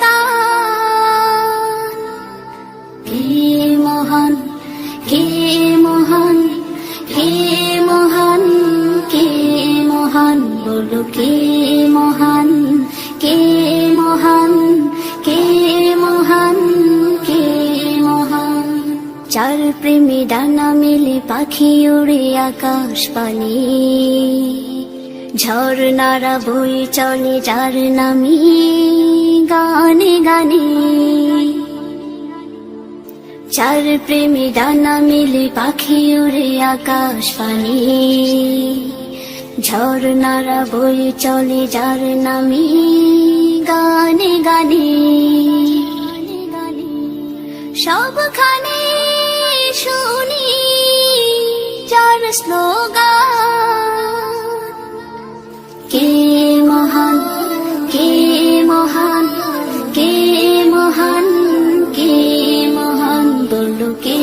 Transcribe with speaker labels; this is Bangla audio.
Speaker 1: কলতা কে মহান কে মহান কে মহান কে মহান বলো কে মহান, কে চার প্রেমী ডানা মেলে পাখি উড়ে আকাশ পানে। ঝর্ণারা বই চলে যার নামি গানে গানে। চার প্রেমী ডানা মিলে পাখি উড়ে আকাশ পানি। ঝর্ণারা বই চলে যার নামি গানে গানে। সবখানে শুনি যার স্লোগান লোকে